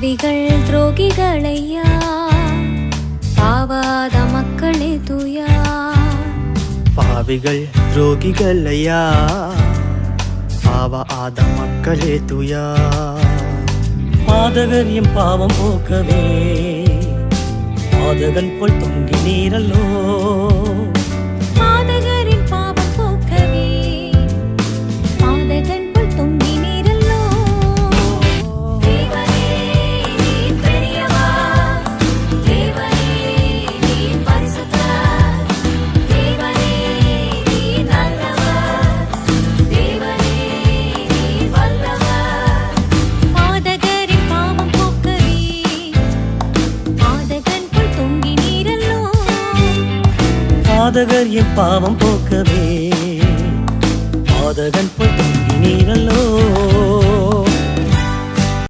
பாவிகள் துரோகிகளையா? பாவாத மக்களே துயா? பாவிகள் துரோகிகள் ஐயா பாவ ஆத மக்களே துயா? பாதகர் எம் பாவம் போக்கவே பாதகன் போல் தொங்கி நீரல்லோ? பாதகர் என் பாவம் போக்கவே. பாதகன் போய் நீரல்லோ.